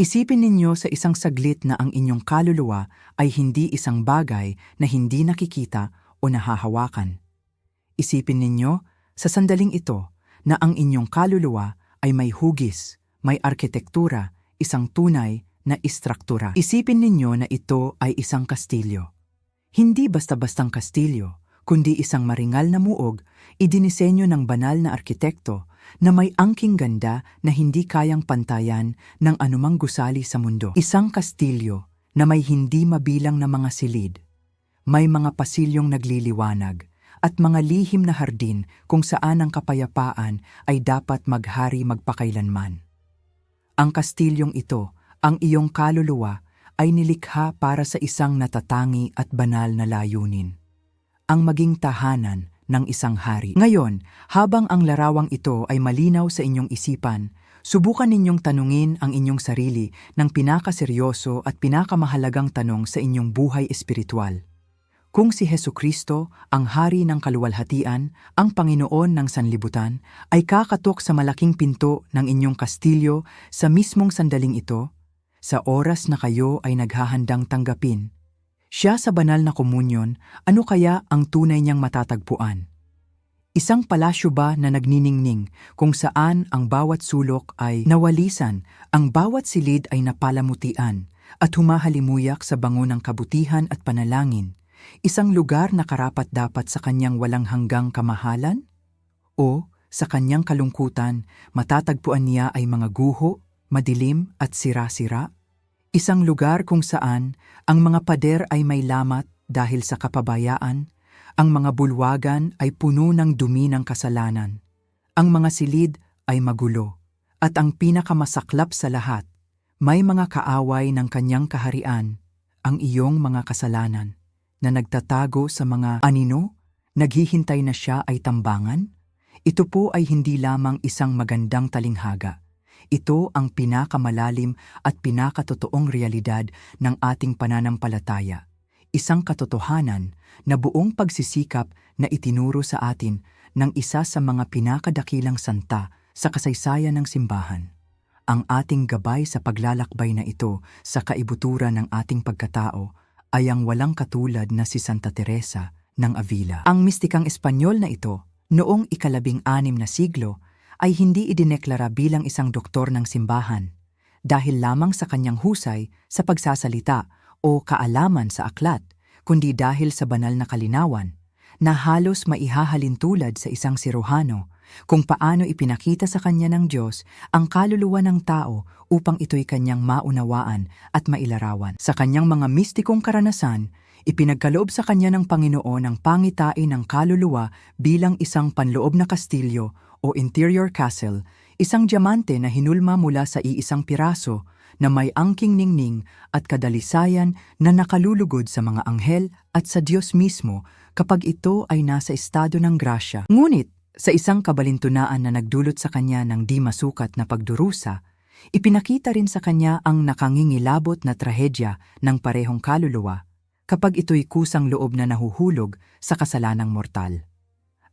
Isipin ninyo sa isang saglit na ang inyong kaluluwa ay hindi isang bagay na hindi nakikita o nahahawakan. Isipin ninyo sa sandaling ito na ang inyong kaluluwa ay may hugis, may arkitektura, isang tunay na istruktura. Isipin ninyo na ito ay isang kastilyo. Hindi basta-bastang kastilyo, kundi isang maringal na muog, idinisenyo ng banal na arkitekto na may angking ganda na hindi kayang pantayan ng anumang gusali sa mundo. Isang kastilyo na may hindi mabilang na mga silid, may mga pasilyong nagliliwanag, at mga lihim na hardin kung saan ang kapayapaan ay dapat maghari magpakailanman. Ang kastilyong ito, ang iyong kaluluwa, ay nilikha para sa isang natatangi at banal na layunin. Ang maging tahanan ng isang hari. Ngayon, habang ang larawang ito ay malinaw sa inyong isipan, subukan ninyong tanungin ang inyong sarili ng pinakaseryoso at pinakamahalagang tanong sa inyong buhay espiritual. Kung si Heso Kristo, ang hari ng kaluwalhatian, ang Panginoon ng sanlibutan, ay kakatok sa malaking pinto ng inyong kastilyo sa mismong sandaling ito, sa oras na kayo ay naghahandang tanggapin, siya sa banal na komunyon, ano kaya ang tunay niyang matatagpuan? Isang palasyo ba na nagniningning kung saan ang bawat sulok ay nawalisan, ang bawat silid ay napalamutian, at humahalimuyak sa bango ng kabutihan at panalangin, isang lugar na karapat dapat sa kanyang walang hanggang kamahalan? O, sa kanyang kalungkutan, matatagpuan niya ay mga guho, madilim at sira-sira? Isang lugar kung saan ang mga pader ay may lamat dahil sa kapabayaan, ang mga bulwagan ay puno ng dumi ng kasalanan, ang mga silid ay magulo, at ang pinakamasaklap sa lahat, may mga kaaway ng kanyang kaharian, ang iyong mga kasalanan, na nagtatago sa mga anino, naghihintay na siya ay tambangan? Ito po ay hindi lamang isang magandang talinghaga ito ang pinakamalalim at pinakatotoong realidad ng ating pananampalataya. Isang katotohanan na buong pagsisikap na itinuro sa atin ng isa sa mga pinakadakilang santa sa kasaysayan ng simbahan. Ang ating gabay sa paglalakbay na ito sa kaibuturan ng ating pagkatao ay ang walang katulad na si Santa Teresa ng Avila. Ang mistikang Espanyol na ito, noong ikalabing anim na siglo, ay hindi idineklara bilang isang doktor ng simbahan dahil lamang sa kanyang husay sa pagsasalita o kaalaman sa aklat, kundi dahil sa banal na kalinawan na halos maihahalin tulad sa isang siruhano kung paano ipinakita sa kanya ng Diyos ang kaluluwa ng tao upang ito'y kanyang maunawaan at mailarawan. Sa kanyang mga mistikong karanasan, ipinagkaloob sa kanya ng Panginoon ang pangitain ng kaluluwa bilang isang panloob na kastilyo o interior castle, isang diamante na hinulma mula sa iisang piraso na may angking ningning at kadalisayan na nakalulugod sa mga anghel at sa Diyos mismo kapag ito ay nasa estado ng grasya. Ngunit, sa isang kabalintunaan na nagdulot sa kanya ng di masukat na pagdurusa, ipinakita rin sa kanya ang nakangingilabot na trahedya ng parehong kaluluwa kapag ito'y kusang loob na nahuhulog sa kasalanang mortal.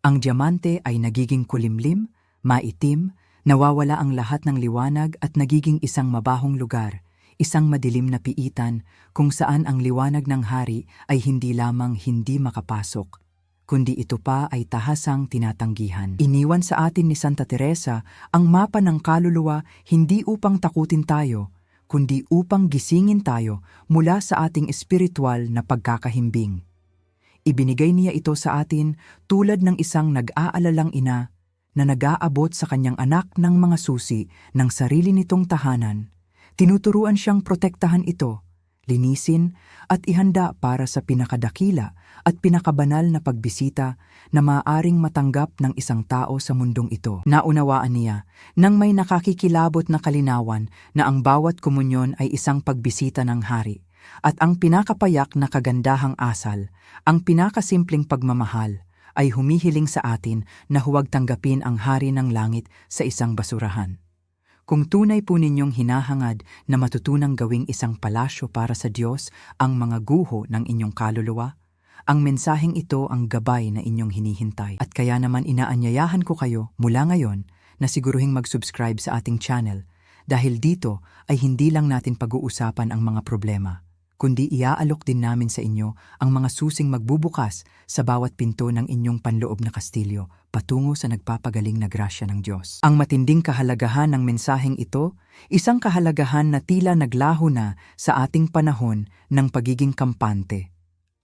Ang diamante ay nagiging kulimlim, maitim, nawawala ang lahat ng liwanag at nagiging isang mabahong lugar, isang madilim na piitan kung saan ang liwanag ng hari ay hindi lamang hindi makapasok, kundi ito pa ay tahasang tinatanggihan. Iniwan sa atin ni Santa Teresa ang mapa ng kaluluwa hindi upang takutin tayo, kundi upang gisingin tayo mula sa ating espiritual na pagkakahimbing. Ibinigay niya ito sa atin tulad ng isang nag-aalalang ina na nag-aabot sa kanyang anak ng mga susi ng sarili nitong tahanan. Tinuturuan siyang protektahan ito, linisin at ihanda para sa pinakadakila at pinakabanal na pagbisita na maaaring matanggap ng isang tao sa mundong ito. Naunawaan niya nang may nakakikilabot na kalinawan na ang bawat komunyon ay isang pagbisita ng hari at ang pinakapayak na kagandahang asal, ang pinakasimpleng pagmamahal, ay humihiling sa atin na huwag tanggapin ang hari ng langit sa isang basurahan. Kung tunay po ninyong hinahangad na matutunang gawing isang palasyo para sa Diyos ang mga guho ng inyong kaluluwa, ang mensaheng ito ang gabay na inyong hinihintay. At kaya naman inaanyayahan ko kayo mula ngayon na siguruhing mag-subscribe sa ating channel Dahil dito ay hindi lang natin pag-uusapan ang mga problema, kundi iaalok din namin sa inyo ang mga susing magbubukas sa bawat pinto ng inyong panloob na kastilyo patungo sa nagpapagaling na grasya ng Diyos. Ang matinding kahalagahan ng mensaheng ito, isang kahalagahan na tila naglaho na sa ating panahon ng pagiging kampante,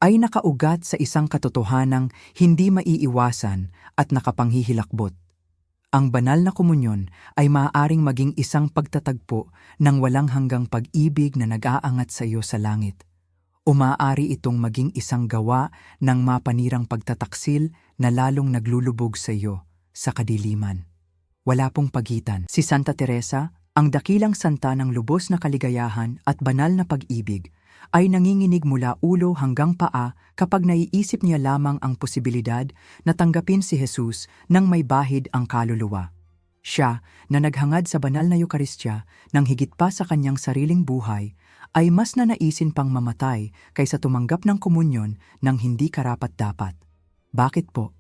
ay nakaugat sa isang katotohanang hindi maiiwasan at nakapanghihilakbot. Ang banal na komunyon ay maaaring maging isang pagtatagpo ng walang hanggang pag-ibig na nag-aangat sa iyo sa langit. O maaari itong maging isang gawa ng mapanirang pagtataksil na lalong naglulubog sa iyo sa kadiliman. Wala pong pagitan. Si Santa Teresa, ang dakilang santa ng lubos na kaligayahan at banal na pag-ibig, ay nanginginig mula ulo hanggang paa kapag naiisip niya lamang ang posibilidad na tanggapin si Jesus nang may bahid ang kaluluwa. Siya, na naghangad sa banal na Eukaristya nang higit pa sa kanyang sariling buhay, ay mas nanaisin pang mamatay kaysa tumanggap ng komunyon ng hindi karapat-dapat. Bakit po?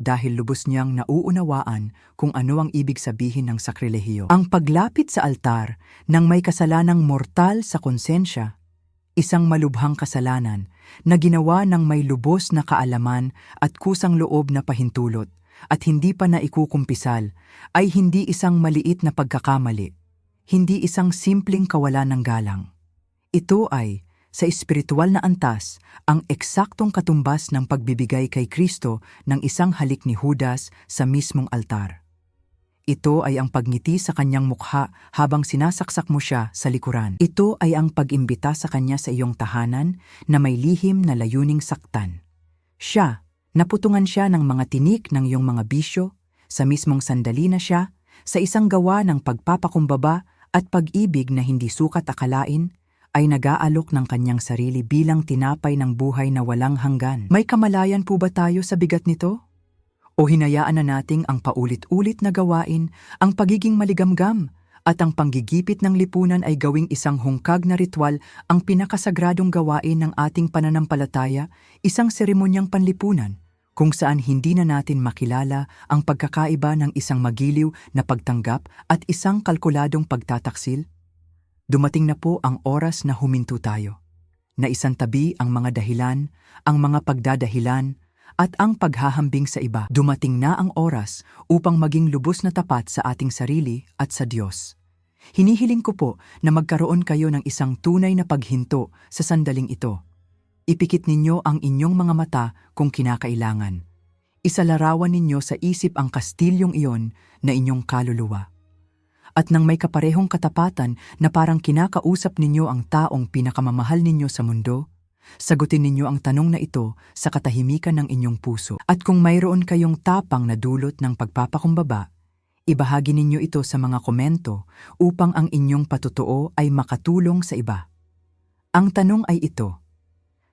Dahil lubos niyang nauunawaan kung ano ang ibig sabihin ng sakrilehiyo. Ang paglapit sa altar ng may kasalanang mortal sa konsensya isang malubhang kasalanan na ginawa ng may lubos na kaalaman at kusang loob na pahintulot at hindi pa naikukumpisal ay hindi isang maliit na pagkakamali, hindi isang simpleng kawalan ng galang. Ito ay, sa espiritual na antas, ang eksaktong katumbas ng pagbibigay kay Kristo ng isang halik ni Judas sa mismong altar. Ito ay ang pagngiti sa kanyang mukha habang sinasaksak mo siya sa likuran. Ito ay ang pagimbita sa kanya sa iyong tahanan na may lihim na layuning saktan. Siya, naputungan siya ng mga tinik ng iyong mga bisyo, sa mismong sandali na siya, sa isang gawa ng pagpapakumbaba at pag-ibig na hindi sukat akalain, ay nag-aalok ng kanyang sarili bilang tinapay ng buhay na walang hanggan. May kamalayan po ba tayo sa bigat nito? O hinayaan na nating ang paulit-ulit na gawain, ang pagiging maligamgam, at ang panggigipit ng lipunan ay gawing isang hungkag na ritual ang pinakasagradong gawain ng ating pananampalataya, isang seremonyang panlipunan, kung saan hindi na natin makilala ang pagkakaiba ng isang magiliw na pagtanggap at isang kalkuladong pagtataksil? Dumating na po ang oras na huminto tayo, na isang tabi ang mga dahilan, ang mga pagdadahilan, at ang paghahambing sa iba. Dumating na ang oras upang maging lubos na tapat sa ating sarili at sa Diyos. Hinihiling ko po na magkaroon kayo ng isang tunay na paghinto sa sandaling ito. Ipikit ninyo ang inyong mga mata kung kinakailangan. Isalarawan ninyo sa isip ang kastilyong iyon na inyong kaluluwa. At nang may kaparehong katapatan na parang kinakausap ninyo ang taong pinakamamahal ninyo sa mundo, Sagutin ninyo ang tanong na ito sa katahimikan ng inyong puso. At kung mayroon kayong tapang na dulot ng pagpapakumbaba, ibahagi ninyo ito sa mga komento upang ang inyong patutuo ay makatulong sa iba. Ang tanong ay ito,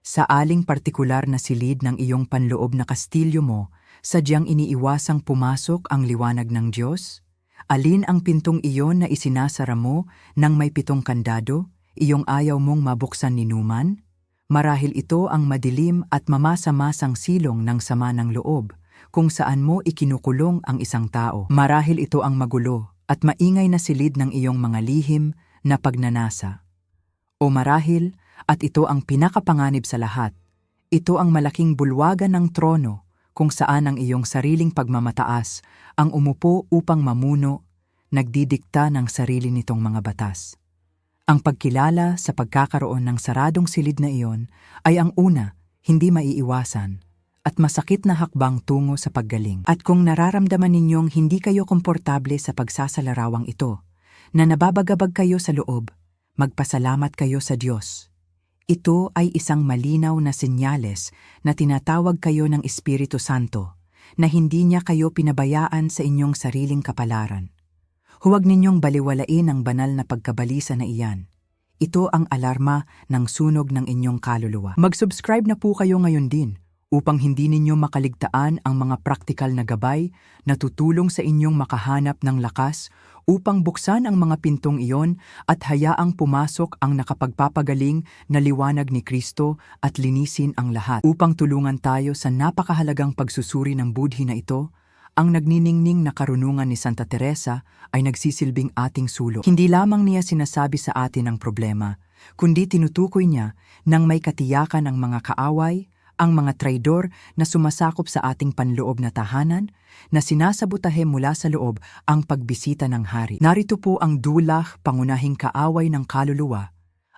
sa aling partikular na silid ng iyong panloob na kastilyo mo, sadyang iniiwasang pumasok ang liwanag ng Diyos? Alin ang pintong iyon na isinasara mo nang may pitong kandado, iyong ayaw mong mabuksan ni Numan? Marahil ito ang madilim at mamasa-masang silong ng sama ng loob, kung saan mo ikinukulong ang isang tao. Marahil ito ang magulo at maingay na silid ng iyong mga lihim na pagnanasa. O marahil, at ito ang pinakapanganib sa lahat, ito ang malaking bulwagan ng trono kung saan ang iyong sariling pagmamataas ang umupo upang mamuno, nagdidikta ng sarili nitong mga batas. Ang pagkilala sa pagkakaroon ng saradong silid na iyon ay ang una, hindi maiiwasan, at masakit na hakbang tungo sa paggaling. At kung nararamdaman ninyong hindi kayo komportable sa pagsasalarawang ito, na nababagabag kayo sa loob, magpasalamat kayo sa Diyos. Ito ay isang malinaw na senyales na tinatawag kayo ng Espiritu Santo, na hindi niya kayo pinabayaan sa inyong sariling kapalaran. Huwag ninyong baliwalain ang banal na pagkabalisa na iyan. Ito ang alarma ng sunog ng inyong kaluluwa. Mag-subscribe na po kayo ngayon din upang hindi ninyo makaligtaan ang mga praktikal na gabay na tutulong sa inyong makahanap ng lakas upang buksan ang mga pintong iyon at hayaang pumasok ang nakapagpapagaling na liwanag ni Kristo at linisin ang lahat. Upang tulungan tayo sa napakahalagang pagsusuri ng budhi na ito, ang nagniningning na karunungan ni Santa Teresa ay nagsisilbing ating sulok. Hindi lamang niya sinasabi sa atin ang problema, kundi tinutukoy niya nang may katiyakan ang mga kaaway, ang mga traidor na sumasakop sa ating panloob na tahanan, na sinasabutahe mula sa loob ang pagbisita ng hari. Narito po ang dulah pangunahing kaaway ng kaluluwa.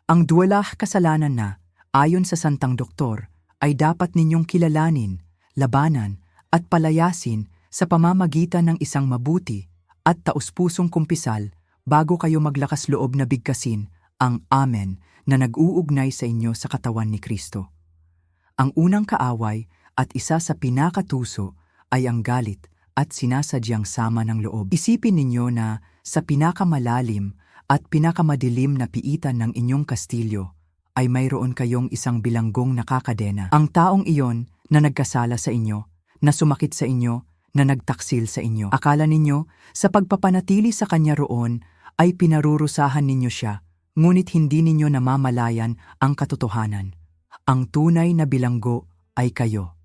Ang dulah kasalanan na, ayon sa Santang Doktor, ay dapat ninyong kilalanin, labanan, at palayasin sa pamamagitan ng isang mabuti at taus-pusong kumpisal bago kayo maglakas loob na bigkasin ang Amen na nag-uugnay sa inyo sa katawan ni Kristo. Ang unang kaaway at isa sa pinakatuso ay ang galit at sinasadyang sama ng loob. Isipin ninyo na sa pinakamalalim at pinakamadilim na piitan ng inyong kastilyo ay mayroon kayong isang bilanggong nakakadena. Ang taong iyon na nagkasala sa inyo, na sumakit sa inyo, na nagtaksil sa inyo. Akala ninyo, sa pagpapanatili sa kanya roon, ay pinarurusahan ninyo siya, ngunit hindi ninyo namamalayan ang katotohanan. Ang tunay na bilanggo ay kayo.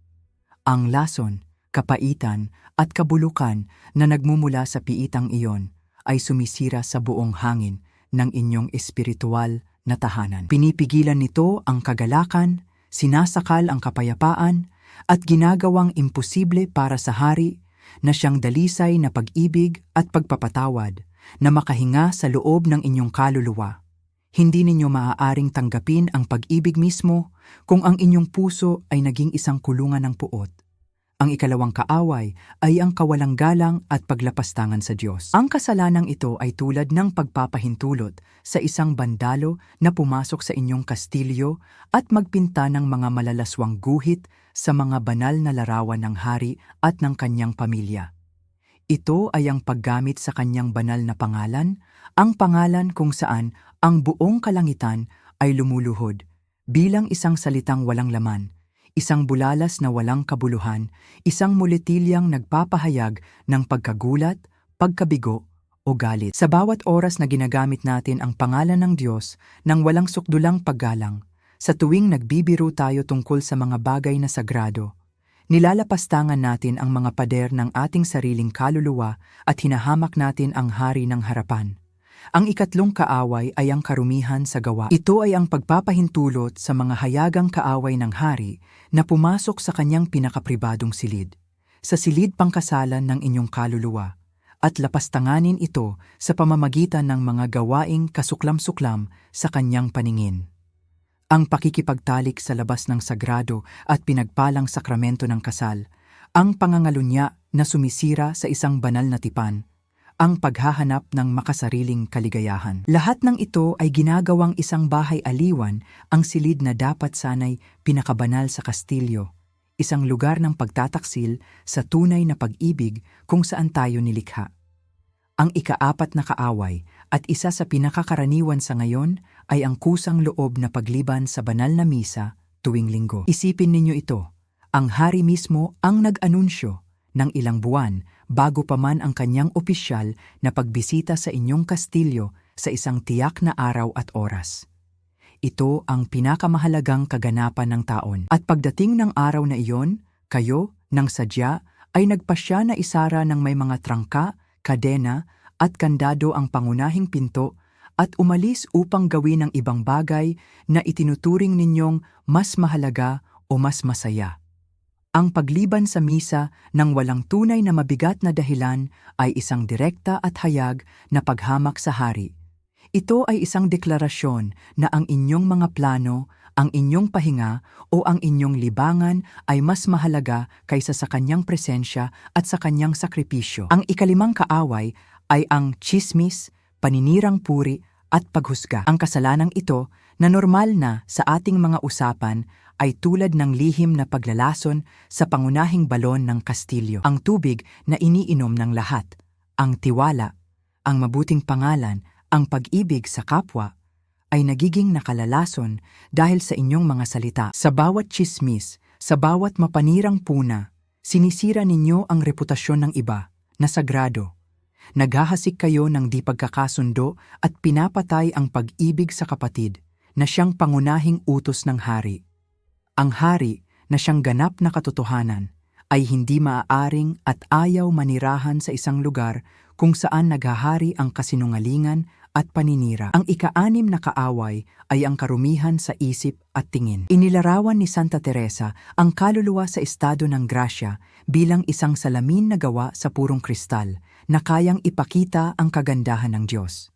Ang lason, kapaitan at kabulukan na nagmumula sa piitang iyon ay sumisira sa buong hangin ng inyong espiritual na tahanan. Pinipigilan nito ang kagalakan, sinasakal ang kapayapaan, at ginagawang imposible para sa hari na siyang dalisay na pag-ibig at pagpapatawad na makahinga sa loob ng inyong kaluluwa hindi ninyo maaaring tanggapin ang pag-ibig mismo kung ang inyong puso ay naging isang kulungan ng puot. Ang ikalawang kaaway ay ang kawalang galang at paglapastangan sa Diyos. Ang kasalanang ito ay tulad ng pagpapahintulot sa isang bandalo na pumasok sa inyong kastilyo at magpinta ng mga malalaswang guhit sa mga banal na larawan ng hari at ng kanyang pamilya. Ito ay ang paggamit sa kanyang banal na pangalan, ang pangalan kung saan ang buong kalangitan ay lumuluhod bilang isang salitang walang laman, isang bulalas na walang kabuluhan, isang muletilyang nagpapahayag ng pagkagulat, pagkabigo, o galit. Sa bawat oras na ginagamit natin ang pangalan ng Diyos nang walang sukdulang paggalang, sa tuwing nagbibiro tayo tungkol sa mga bagay na sagrado, nilalapastangan natin ang mga pader ng ating sariling kaluluwa at hinahamak natin ang hari ng harapan. Ang ikatlong kaaway ay ang karumihan sa gawa. Ito ay ang pagpapahintulot sa mga hayagang kaaway ng hari na pumasok sa kanyang pinakapribadong silid, sa silid pangkasalan ng inyong kaluluwa, at lapastanganin ito sa pamamagitan ng mga gawaing kasuklam-suklam sa kanyang paningin. Ang pakikipagtalik sa labas ng sagrado at pinagpalang sakramento ng kasal, ang pangangalunya na sumisira sa isang banal na tipan, ang paghahanap ng makasariling kaligayahan. Lahat ng ito ay ginagawang isang bahay aliwan ang silid na dapat sanay pinakabanal sa kastilyo, isang lugar ng pagtataksil sa tunay na pag-ibig kung saan tayo nilikha. Ang ikaapat na kaaway at isa sa pinakakaraniwan sa ngayon ay ang kusang loob na pagliban sa banal na misa tuwing linggo. Isipin ninyo ito, ang hari mismo ang nag-anunsyo ng ilang buwan bago pa man ang kanyang opisyal na pagbisita sa inyong kastilyo sa isang tiyak na araw at oras. Ito ang pinakamahalagang kaganapan ng taon. At pagdating ng araw na iyon, kayo, ng sadya, ay nagpasya na isara ng may mga trangka, kadena, at kandado ang pangunahing pinto at umalis upang gawin ang ibang bagay na itinuturing ninyong mas mahalaga o mas masaya. Ang pagliban sa misa ng walang tunay na mabigat na dahilan ay isang direkta at hayag na paghamak sa hari. Ito ay isang deklarasyon na ang inyong mga plano, ang inyong pahinga o ang inyong libangan ay mas mahalaga kaysa sa kanyang presensya at sa kanyang sakripisyo. Ang ikalimang kaaway ay ang chismis, paninirang puri at paghusga. Ang kasalanang ito na normal na sa ating mga usapan ay tulad ng lihim na paglalason sa pangunahing balon ng kastilyo. Ang tubig na iniinom ng lahat, ang tiwala, ang mabuting pangalan, ang pag-ibig sa kapwa, ay nagiging nakalalason dahil sa inyong mga salita. Sa bawat chismis, sa bawat mapanirang puna, sinisira ninyo ang reputasyon ng iba na sagrado. Naghahasik kayo ng di pagkakasundo at pinapatay ang pag-ibig sa kapatid na siyang pangunahing utos ng hari. Ang hari na siyang ganap na katotohanan ay hindi maaaring at ayaw manirahan sa isang lugar kung saan naghahari ang kasinungalingan at paninira. Ang ika-anim na kaaway ay ang karumihan sa isip at tingin. Inilarawan ni Santa Teresa ang kaluluwa sa estado ng grasya bilang isang salamin na gawa sa purong kristal na kayang ipakita ang kagandahan ng Diyos.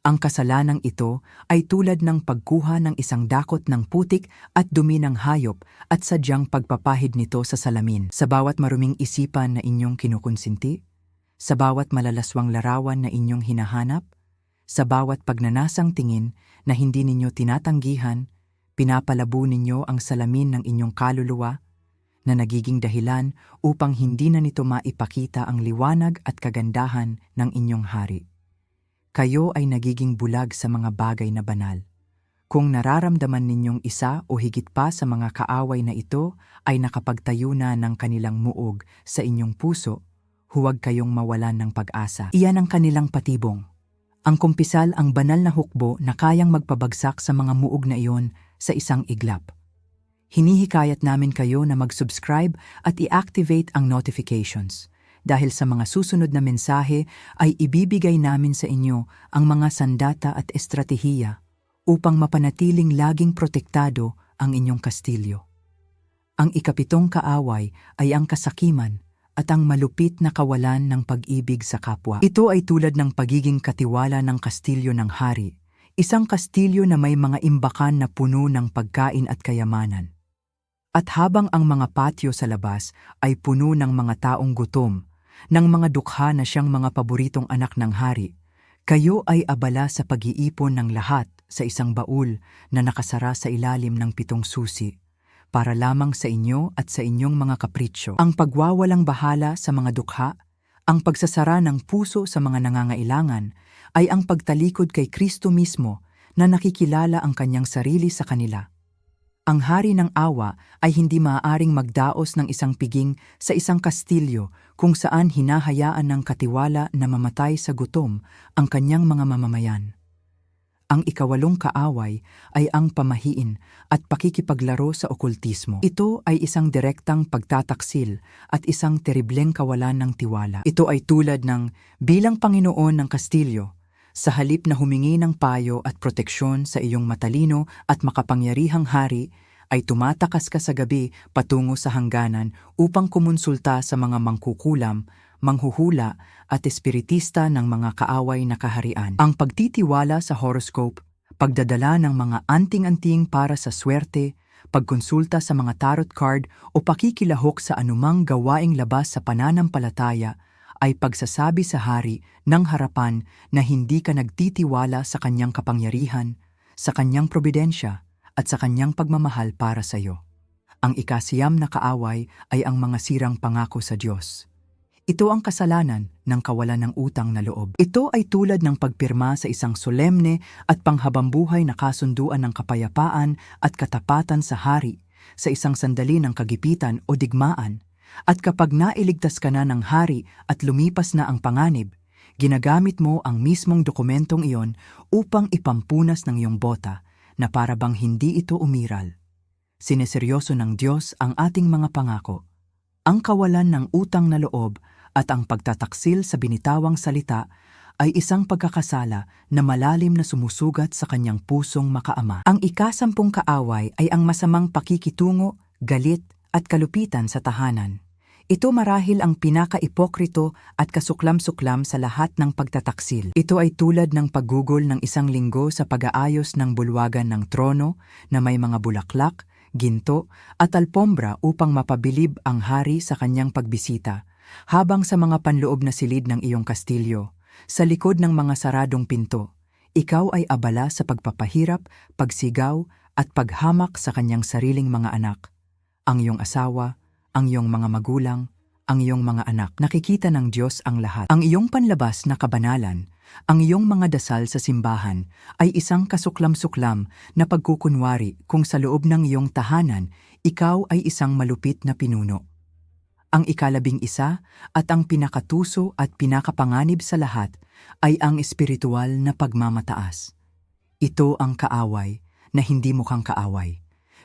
Ang kasalanang ito ay tulad ng pagkuha ng isang dakot ng putik at dumi ng hayop at sadyang pagpapahid nito sa salamin. Sa bawat maruming isipan na inyong kinukonsinti, sa bawat malalaswang larawan na inyong hinahanap, sa bawat pagnanasang tingin na hindi ninyo tinatanggihan, pinapalabo ninyo ang salamin ng inyong kaluluwa na nagiging dahilan upang hindi na nito maipakita ang liwanag at kagandahan ng inyong hari kayo ay nagiging bulag sa mga bagay na banal. Kung nararamdaman ninyong isa o higit pa sa mga kaaway na ito ay nakapagtayo na ng kanilang muog sa inyong puso, huwag kayong mawalan ng pag-asa. Iyan ang kanilang patibong. Ang kumpisal ang banal na hukbo na kayang magpabagsak sa mga muog na iyon sa isang iglap. Hinihikayat namin kayo na mag-subscribe at i-activate ang notifications dahil sa mga susunod na mensahe ay ibibigay namin sa inyo ang mga sandata at estratehiya upang mapanatiling laging protektado ang inyong kastilyo. Ang ikapitong kaaway ay ang kasakiman at ang malupit na kawalan ng pag-ibig sa kapwa. Ito ay tulad ng pagiging katiwala ng kastilyo ng hari, isang kastilyo na may mga imbakan na puno ng pagkain at kayamanan. At habang ang mga patio sa labas ay puno ng mga taong gutom, ng mga dukha na siyang mga paboritong anak ng hari, kayo ay abala sa pag-iipon ng lahat sa isang baul na nakasara sa ilalim ng pitong susi, para lamang sa inyo at sa inyong mga kapritsyo. Ang pagwawalang bahala sa mga dukha, ang pagsasara ng puso sa mga nangangailangan, ay ang pagtalikod kay Kristo mismo na nakikilala ang kanyang sarili sa kanila. Ang hari ng awa ay hindi maaaring magdaos ng isang piging sa isang kastilyo kung saan hinahayaan ng katiwala na mamatay sa gutom ang kanyang mga mamamayan. Ang ikawalong kaaway ay ang pamahiin at pakikipaglaro sa okultismo. Ito ay isang direktang pagtataksil at isang teribleng kawalan ng tiwala. Ito ay tulad ng bilang Panginoon ng Kastilyo, sa halip na humingi ng payo at proteksyon sa iyong matalino at makapangyarihang hari, ay tumatakas ka sa gabi patungo sa hangganan upang kumonsulta sa mga mangkukulam, manghuhula at espiritista ng mga kaaway na kaharian. Ang pagtitiwala sa horoscope, pagdadala ng mga anting-anting para sa swerte, pagkonsulta sa mga tarot card o pakikilahok sa anumang gawaing labas sa pananampalataya ay pagsasabi sa hari ng harapan na hindi ka nagtitiwala sa kanyang kapangyarihan, sa kanyang probidensya, at sa kanyang pagmamahal para sa iyo. Ang ikasiyam na kaaway ay ang mga sirang pangako sa Diyos. Ito ang kasalanan ng kawalan ng utang na loob. Ito ay tulad ng pagpirma sa isang solemne at panghabambuhay na kasunduan ng kapayapaan at katapatan sa hari sa isang sandali ng kagipitan o digmaan at kapag nailigtas ka na ng hari at lumipas na ang panganib, ginagamit mo ang mismong dokumentong iyon upang ipampunas ng iyong bota na para bang hindi ito umiral. Sineseryoso ng Diyos ang ating mga pangako. Ang kawalan ng utang na loob at ang pagtataksil sa binitawang salita ay isang pagkakasala na malalim na sumusugat sa kanyang pusong makaama. Ang ikasampung kaaway ay ang masamang pakikitungo, galit at kalupitan sa tahanan. Ito marahil ang pinaka-ipokrito at kasuklam-suklam sa lahat ng pagtataksil. Ito ay tulad ng paggugol ng isang linggo sa pag-aayos ng bulwagan ng trono na may mga bulaklak, ginto at alpombra upang mapabilib ang hari sa kanyang pagbisita, habang sa mga panloob na silid ng iyong kastilyo, sa likod ng mga saradong pinto, ikaw ay abala sa pagpapahirap, pagsigaw at paghamak sa kanyang sariling mga anak. Ang iyong asawa, ang iyong mga magulang, ang iyong mga anak. Nakikita ng Diyos ang lahat. Ang iyong panlabas na kabanalan, ang iyong mga dasal sa simbahan ay isang kasuklam-suklam na pagkukunwari kung sa loob ng iyong tahanan, ikaw ay isang malupit na pinuno. Ang ikalabing isa at ang pinakatuso at pinakapanganib sa lahat ay ang espiritual na pagmamataas. Ito ang kaaway na hindi mukhang kaaway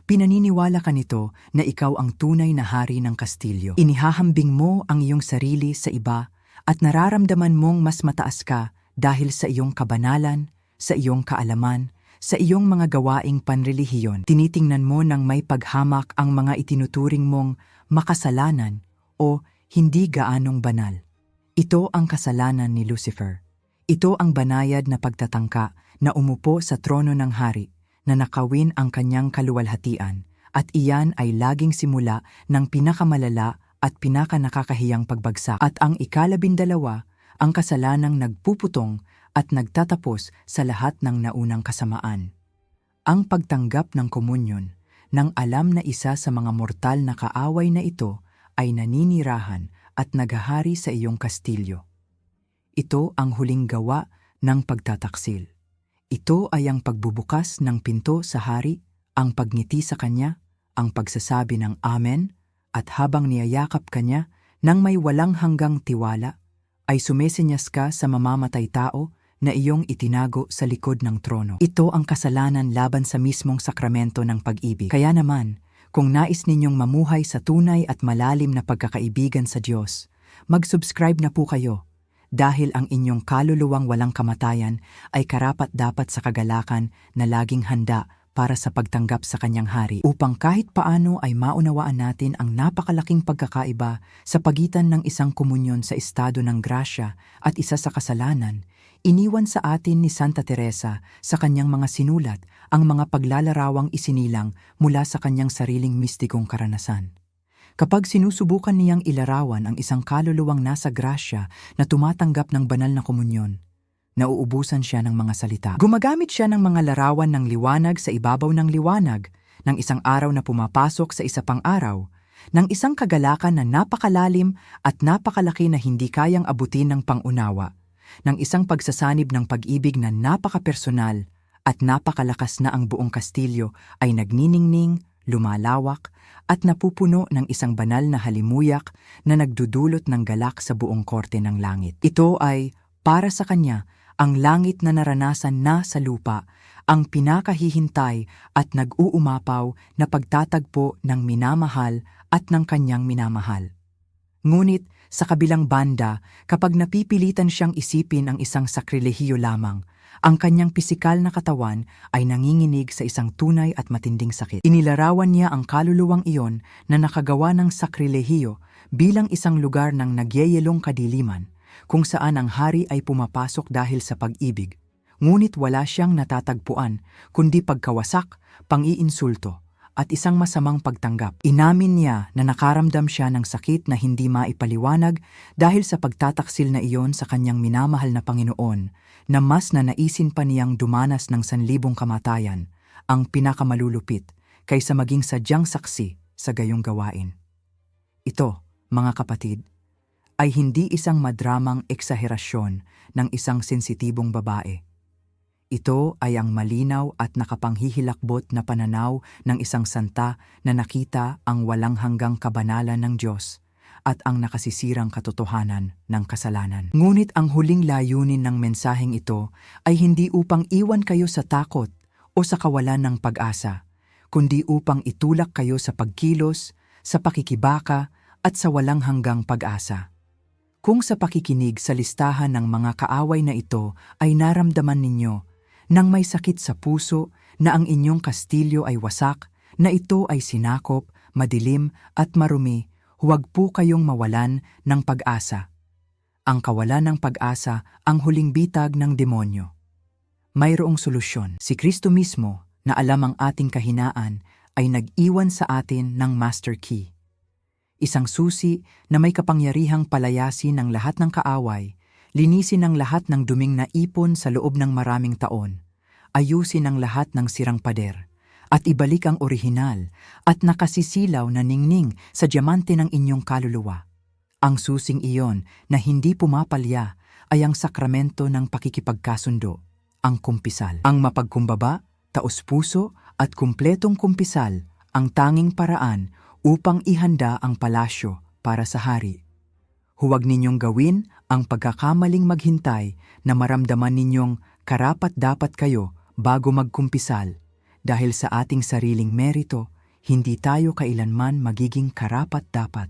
Pinaniniwala ka nito na ikaw ang tunay na hari ng Kastilyo. Inihahambing mo ang iyong sarili sa iba at nararamdaman mong mas mataas ka dahil sa iyong kabanalan, sa iyong kaalaman, sa iyong mga gawaing panrelihiyon. Tinitingnan mo ng may paghamak ang mga itinuturing mong makasalanan o hindi gaanong banal. Ito ang kasalanan ni Lucifer. Ito ang banayad na pagtatangka na umupo sa trono ng hari na nakawin ang kanyang kaluwalhatian at iyan ay laging simula ng pinakamalala at pinakanakakahiyang pagbagsak at ang ikalabindalawa ang kasalanang nagpuputong at nagtatapos sa lahat ng naunang kasamaan. Ang pagtanggap ng komunyon nang alam na isa sa mga mortal na kaaway na ito ay naninirahan at naghahari sa iyong kastilyo. Ito ang huling gawa ng pagtataksil. Ito ay ang pagbubukas ng pinto sa hari, ang pagngiti sa kanya, ang pagsasabi ng Amen, at habang niyayakap kanya nang may walang hanggang tiwala, ay sumesinyas ka sa mamamatay tao na iyong itinago sa likod ng trono. Ito ang kasalanan laban sa mismong sakramento ng pag-ibig. Kaya naman, kung nais ninyong mamuhay sa tunay at malalim na pagkakaibigan sa Diyos, mag-subscribe na po kayo dahil ang inyong kaluluwang walang kamatayan ay karapat dapat sa kagalakan na laging handa para sa pagtanggap sa kanyang hari upang kahit paano ay maunawaan natin ang napakalaking pagkakaiba sa pagitan ng isang komunyon sa estado ng grasya at isa sa kasalanan, iniwan sa atin ni Santa Teresa sa kanyang mga sinulat ang mga paglalarawang isinilang mula sa kanyang sariling mistikong karanasan. Kapag sinusubukan niyang ilarawan ang isang kaluluwang nasa grasya na tumatanggap ng banal na komunyon, nauubusan siya ng mga salita. Gumagamit siya ng mga larawan ng liwanag sa ibabaw ng liwanag, ng isang araw na pumapasok sa isa pang araw, ng isang kagalakan na napakalalim at napakalaki na hindi kayang abutin ng pangunawa, ng isang pagsasanib ng pag-ibig na napakapersonal at napakalakas na ang buong kastilyo ay nagniningning, lumalawak, at napupuno ng isang banal na halimuyak na nagdudulot ng galak sa buong korte ng langit. Ito ay, para sa kanya, ang langit na naranasan na sa lupa, ang pinakahihintay at nag-uumapaw na pagtatagpo ng minamahal at ng kanyang minamahal. Ngunit sa kabilang banda, kapag napipilitan siyang isipin ang isang sakrilehiyo lamang, ang kanyang pisikal na katawan ay nanginginig sa isang tunay at matinding sakit. Inilarawan niya ang kaluluwang iyon na nakagawa ng sakrilehiyo bilang isang lugar ng nagyeyelong kadiliman, kung saan ang hari ay pumapasok dahil sa pag-ibig. Ngunit wala siyang natatagpuan, kundi pagkawasak, pang-iinsulto, at isang masamang pagtanggap. Inamin niya na nakaramdam siya ng sakit na hindi maipaliwanag dahil sa pagtataksil na iyon sa kanyang minamahal na Panginoon, na mas na naisin pa niyang dumanas ng sanlibong kamatayan, ang pinakamalulupit, kaysa maging sadyang saksi sa gayong gawain. Ito, mga kapatid, ay hindi isang madramang eksaherasyon ng isang sensitibong babae. Ito ay ang malinaw at nakapanghihilakbot na pananaw ng isang santa na nakita ang walang hanggang kabanalan ng Diyos at ang nakasisirang katotohanan ng kasalanan. Ngunit ang huling layunin ng mensaheng ito ay hindi upang iwan kayo sa takot o sa kawalan ng pag-asa, kundi upang itulak kayo sa pagkilos, sa pakikibaka at sa walang hanggang pag-asa. Kung sa pakikinig sa listahan ng mga kaaway na ito ay naramdaman ninyo nang may sakit sa puso na ang inyong kastilyo ay wasak, na ito ay sinakop, madilim at marumi, huwag po kayong mawalan ng pag-asa. Ang kawalan ng pag-asa ang huling bitag ng demonyo. Mayroong solusyon. Si Kristo mismo, na alam ang ating kahinaan, ay nag-iwan sa atin ng master key. Isang susi na may kapangyarihang palayasin ng lahat ng kaaway linisin ang lahat ng duming naipon sa loob ng maraming taon, ayusin ang lahat ng sirang pader, at ibalik ang orihinal at nakasisilaw na ningning sa diamante ng inyong kaluluwa. Ang susing iyon na hindi pumapalya ay ang sakramento ng pakikipagkasundo, ang kumpisal. Ang mapagkumbaba, taos-puso at kumpletong kumpisal ang tanging paraan upang ihanda ang palasyo para sa hari. Huwag ninyong gawin ang pagkakamaling maghintay na maramdaman ninyong karapat dapat kayo bago magkumpisal dahil sa ating sariling merito, hindi tayo kailanman magiging karapat-dapat.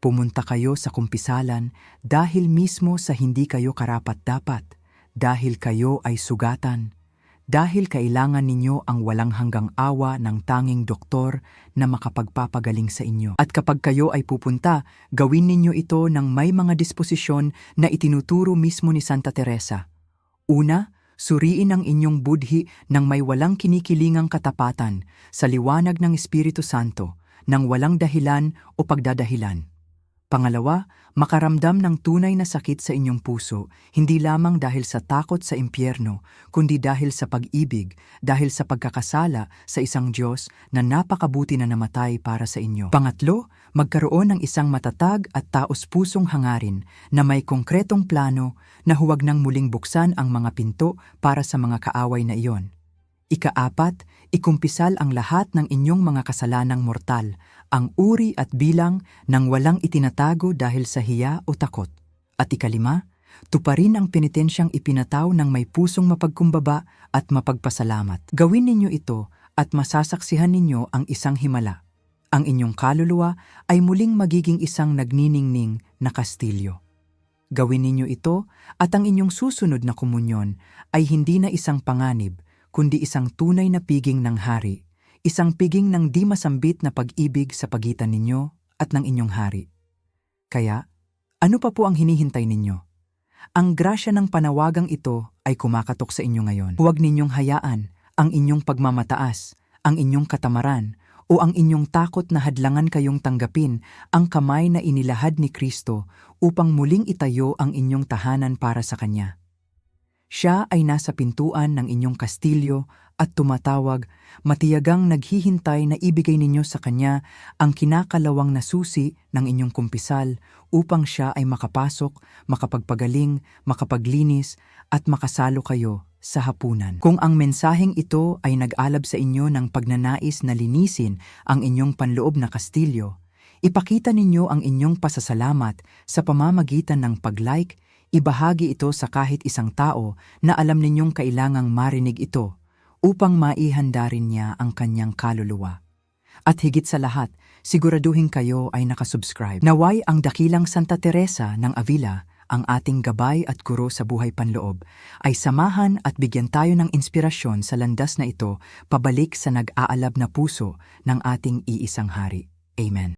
Pumunta kayo sa kumpisalan dahil mismo sa hindi kayo karapat-dapat, dahil kayo ay sugatan, dahil kailangan ninyo ang walang hanggang awa ng tanging doktor na makapagpapagaling sa inyo. At kapag kayo ay pupunta, gawin ninyo ito ng may mga disposisyon na itinuturo mismo ni Santa Teresa. Una, suriin ang inyong budhi ng may walang kinikilingang katapatan sa liwanag ng Espiritu Santo, ng walang dahilan o pagdadahilan. Pangalawa, makaramdam ng tunay na sakit sa inyong puso, hindi lamang dahil sa takot sa impyerno, kundi dahil sa pag-ibig, dahil sa pagkakasala sa isang Diyos na napakabuti na namatay para sa inyo. Pangatlo, magkaroon ng isang matatag at taos-pusong hangarin na may konkretong plano na huwag nang muling buksan ang mga pinto para sa mga kaaway na iyon. Ikaapat, ikumpisal ang lahat ng inyong mga kasalanang mortal, ang uri at bilang ng walang itinatago dahil sa hiya o takot. At ikalima, tuparin ang penitensyang ipinataw ng may pusong mapagkumbaba at mapagpasalamat. Gawin ninyo ito at masasaksihan ninyo ang isang himala. Ang inyong kaluluwa ay muling magiging isang nagniningning na kastilyo. Gawin ninyo ito at ang inyong susunod na komunyon ay hindi na isang panganib, kundi isang tunay na piging ng hari, isang piging ng di masambit na pag-ibig sa pagitan ninyo at ng inyong hari. Kaya, ano pa po ang hinihintay ninyo? Ang grasya ng panawagang ito ay kumakatok sa inyo ngayon. Huwag ninyong hayaan ang inyong pagmamataas, ang inyong katamaran, o ang inyong takot na hadlangan kayong tanggapin ang kamay na inilahad ni Kristo upang muling itayo ang inyong tahanan para sa Kanya. Siya ay nasa pintuan ng inyong kastilyo at tumatawag, matiyagang naghihintay na ibigay ninyo sa Kanya ang kinakalawang na susi ng inyong kumpisal upang siya ay makapasok, makapagpagaling, makapaglinis at makasalo kayo sa hapunan. Kung ang mensaheng ito ay nag-alab sa inyo ng pagnanais na linisin ang inyong panloob na kastilyo, ipakita ninyo ang inyong pasasalamat sa pamamagitan ng pag-like, ibahagi ito sa kahit isang tao na alam ninyong kailangang marinig ito upang maihanda rin niya ang kanyang kaluluwa. At higit sa lahat, siguraduhin kayo ay nakasubscribe. Naway ang dakilang Santa Teresa ng Avila ang ating gabay at kuro sa buhay panloob, ay samahan at bigyan tayo ng inspirasyon sa landas na ito pabalik sa nag-aalab na puso ng ating iisang hari. Amen.